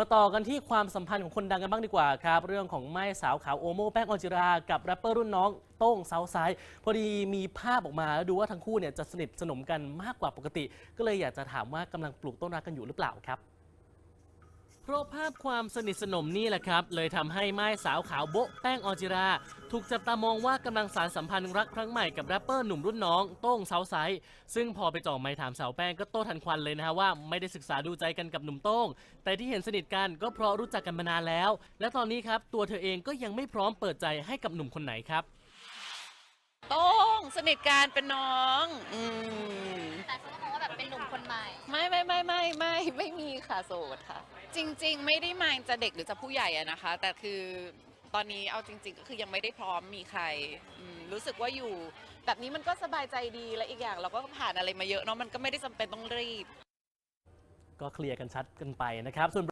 มาต่อกันที่ความสัมพันธ์ของคนดังกันบ้างดีกว่าครับ เรื่องของไม้สาวขาวโอโมแป้งออนจิรา กับแรปเปอร์รุ่นน้องโต้งเซาไซด์พอดีมีภาพออกมาแล้วดูว่าทั้งคู่เนี่ยจะสนิทสนมกันมากกว่าปกติ ก็เลยอยากจะถามว่ากำลังปลูกต้นรักกันอยู่หรือเปล่าครับ เพราะภาพความสนิทสนมนี่แหละครับ เลยทำให้ไม้สาวขาวโบ๊ะแป้งออนจิรา ถูกจับตามองว่ากำลังสารสัมพันธ์รักครั้งใหม่กับแรปเปอร์หนุ่มรุ่นน้องโต้งเซาไซด์ซึ่งพอไปจ่อไม้ถามสาวแป้งก็โต้ทันควันเลยนะฮะว่าไม่ได้ศึกษาดูใจกันกับหนุ่มโต้ง แต่ที่เห็นสนิทกันก็เพราะรู้จักกันมานานแล้ว และตอนนี้ครับตัวเธอเองก็ยังไม่พร้อมเปิดใจให้กับหนุ่มคนไหนครับ โต้งสนิทกันเป็นน้องอืมแต่เขาก็มองว่าแบบเป็นหนุ่มคนใหม่ ไม่ไม่ไม่ไม่ไม่ไม่มีค่ะโสดค่ะ จริง ๆ ไม่ได้มายจะเด็กหรือจะผู้ใหญ่อะนะคะ แต่คือตอนนี้เอาจริง ๆ ก็คือยังไม่ได้พร้อมมีใครอืมรู้สึกว่าอยู่ แบบนี้มันก็สบายใจดีและอีกอย่างเราก็ผ่านอะไรมาเยอะเนาะมันก็ไม่ได้จำเป็นต้องรีบ ก็เคลียร์กันชัดกันไปนะครับส่วน